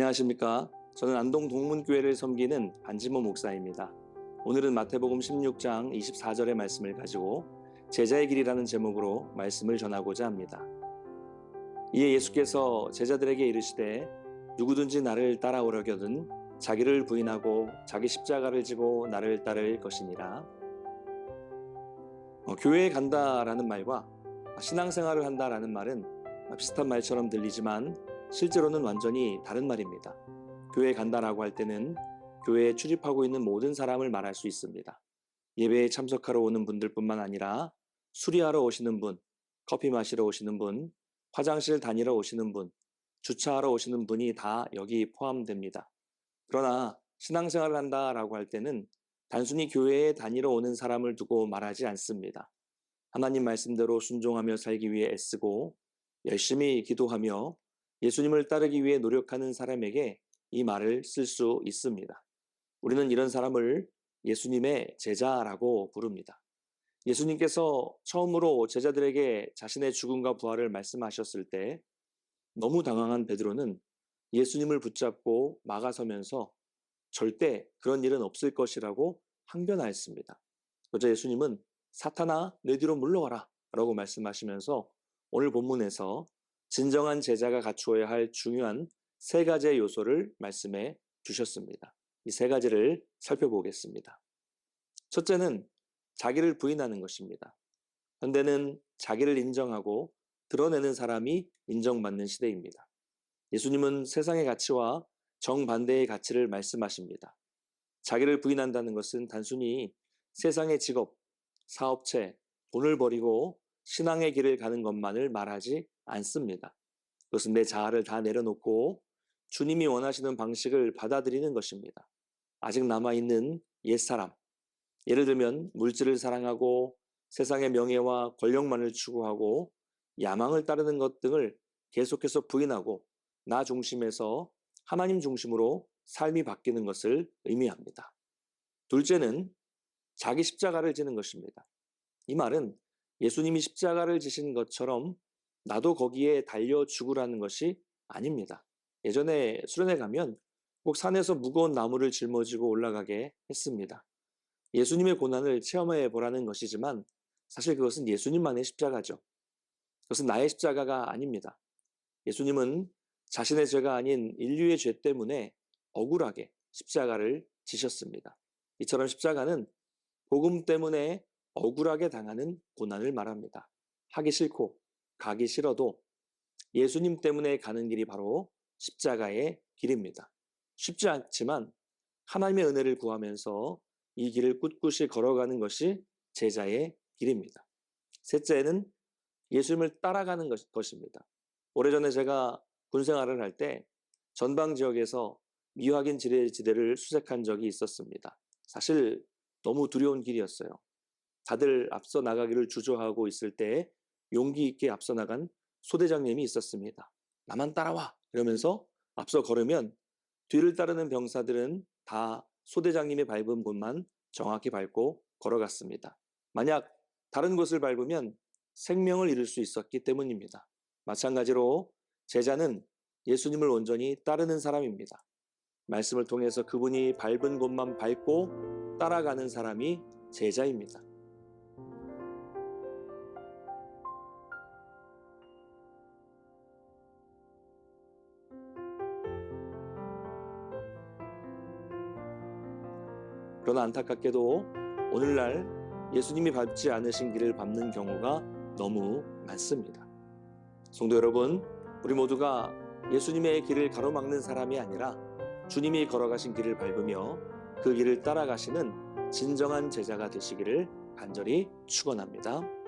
안녕하십니까. 저는 안동 동문교회를 섬기는 안지모 목사입니다. 오늘은 마태복음 16장 24절의 말씀을 가지고 제자의 길이라는 제목으로 말씀을 전하고자 합니다. 이에 예수께서 제자들에게 이르시되 누구든지 나를 따라오려거든 자기를 부인하고 자기 십자가를 지고 나를 따를 것이니라. 어, 교회에 간다라는 말과 신앙생활을 한다라는 말은 비슷한 말처럼 들리지만 실제로는 완전히 다른 말입니다. 교회에 간다라고 할 때는 교회에 출입하고 있는 모든 사람을 말할 수 있습니다. 예배에 참석하러 오는 분들뿐만 아니라 수리하러 오시는 분, 커피 마시러 오시는 분, 화장실 다니러 오시는 분, 주차하러 오시는 분이 다 여기 포함됩니다. 그러나 신앙생활을 한다라고 할 때는 단순히 교회에 다니러 오는 사람을 두고 말하지 않습니다. 하나님 말씀대로 순종하며 살기 위해 애쓰고 열심히 기도하며 예수님을 따르기 위해 노력하는 사람에게 이 말을 쓸 수 있습니다. 우리는 이런 사람을 예수님의 제자라고 부릅니다. 예수님께서 처음으로 제자들에게 자신의 죽음과 부활을 말씀하셨을 때 너무 당황한 베드로는 예수님을 붙잡고 막아서면서 절대 그런 일은 없을 것이라고 항변하였습니다. 그저 예수님은 사탄아 내 뒤로 물러가라 라고 말씀하시면서 오늘 본문에서 진정한 제자가 갖추어야 할 중요한 세 가지의 요소를 말씀해 주셨습니다. 이 세 가지를 살펴보겠습니다. 첫째는 자기를 부인하는 것입니다. 현대는 자기를 인정하고 드러내는 사람이 인정받는 시대입니다. 예수님은 세상의 가치와 정반대의 가치를 말씀하십니다. 자기를 부인한다는 것은 단순히 세상의 직업, 사업체, 돈을 버리고 신앙의 길을 가는 것만을 말하지 않습니다. 그것은 내 자아를 다 내려놓고 주님이 원하시는 방식을 받아들이는 것입니다. 아직 남아있는 옛사람. 예를 들면 물질을 사랑하고 세상의 명예와 권력만을 추구하고 야망을 따르는 것 등을 계속해서 부인하고 나 중심에서 하나님 중심으로 삶이 바뀌는 것을 의미합니다. 둘째는 자기 십자가를 지는 것입니다. 이 말은 예수님이 십자가를 지신 것처럼 나도 거기에 달려 죽으라는 것이 아닙니다. 예전에 수련회 가면 꼭 산에서 무거운 나무를 짊어지고 올라가게 했습니다. 예수님의 고난을 체험해 보라는 것이지만 사실 그것은 예수님만의 십자가죠. 그것은 나의 십자가가 아닙니다. 예수님은 자신의 죄가 아닌 인류의 죄 때문에 억울하게 십자가를 지셨습니다. 이처럼 십자가는 복음 때문에 억울하게 당하는 고난을 말합니다. 하기 싫고 가기 싫어도 예수님 때문에 가는 길이 바로 십자가의 길입니다. 쉽지 않지만 하나님의 은혜를 구하면서 이 길을 꿋꿋이 걸어가는 것이 제자의 길입니다. 셋째는 예수님을 따라가는 것 입니다. 오래전에 제가 군 생활을 할 때 전방 지역에서 미확인 지뢰지대를 수색한 적이 있었습니다. 사실 너무 두려운 길이었어요. 다들 앞서 나가기를 주저하고 있을 때 용기 있게 앞서 나간 소대장님이 있었습니다. 나만 따라와! 이러면서 앞서 걸으면 뒤를 따르는 병사들은 다 소대장님의 밟은 곳만 정확히 밟고 걸어갔습니다. 만약 다른 곳을 밟으면 생명을 잃을 수 있었기 때문입니다. 마찬가지로 제자는 예수님을 온전히 따르는 사람입니다. 말씀을 통해서 그분이 밟은 곳만 밟고 따라가는 사람이 제자입니다. 그러나 안타깝게도 오늘날 예수님이 밟지 않으신 길을 밟는 경우가 너무 많습니다. 성도 여러분, 우리 모두가 예수님의 길을 가로막는 사람이 아니라 주님이 걸어가신 길을 밟으며 그 길을 따라가시는 진정한 제자가 되시기를 간절히 축원합니다.